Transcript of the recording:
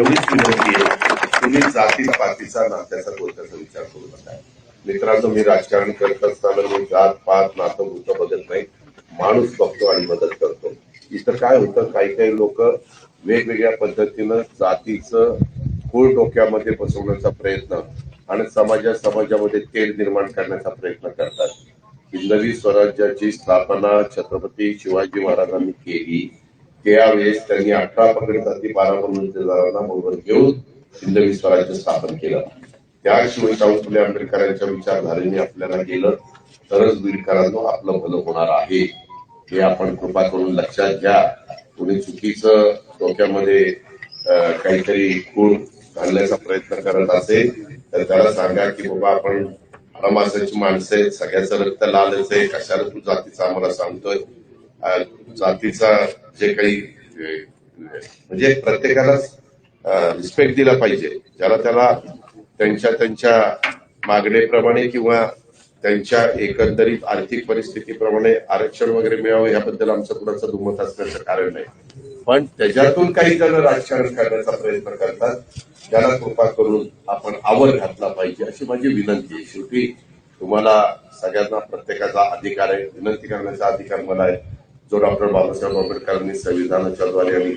एवढीच विनंती आहे तुम्ही जाती पातीचा नात्याचा कोणत्याचा विचार करू नका. मित्रांनो मी राजकारण करत असताना मी जात पात नातं भूत बघत नाही. माणूस बघतो आणि मदत करतो. इतर काय होतं? काही काही लोक वेगवेगळ्या पद्धतीनं जातीचं खूळ डोक्यामध्ये बसवण्याचा प्रयत्न आणि समाजा समाजामध्ये तेल निर्माण करण्याचा प्रयत्न करतात. हिंदवी स्वराज्याची स्थापना छत्रपती शिवाजी महाराजांनी केली. त्यावेळेस त्यांनी अठरा पकड जाती बारा मंत्रिदारांना बरोबर घेऊन हिंदवी स्वराज्य स्थापन केलं. त्याशिवाय शाहू फुले आंबेडकरांच्या विचारधारेने आपल्याला गेलं तरच बीडकरांनो आपलं भलं होणार आहे. हे आपण कृपा करून लक्षात घ्या. कोणी चुकीचं डोक्यामध्ये काहीतरी खूण घालण्याचा प्रयत्न करत असेल तर त्याला सांगा की बाबा आपण माणसाची माणसं आहेत सगळ्याचं रक्त लालच आहे कशाला तू जातीचा आम्हाला सांगतोय? जातीचा जे काही म्हणजे प्रत्येकाला रिस्पेक्ट दिला पाहिजे. ज्याला त्याला त्यांच्या त्यांच्या मागणीप्रमाणे किंवा त्यांच्या एकंदरीत आर्थिक परिस्थितीप्रमाणे आरक्षण वगैरे मिळावं याबद्दल आमचं कुणाचं दुमत असण्याचं कारण नाही. पण त्याच्यातून काही जण राजकारण करण्याचा प्रयत्न करतात. त्याला कृपा करून आपण आवर घातला पाहिजे अशी माझी विनंती आहे. शेवटी तुम्हाला सगळ्यांना प्रत्येकाचा अधिकार आहे. विनंती करण्याचा अधिकार मला आहे. जो डॉक्टर बाबासाहेब आंबेडकरांनी संविधानाच्या द्वारे आणि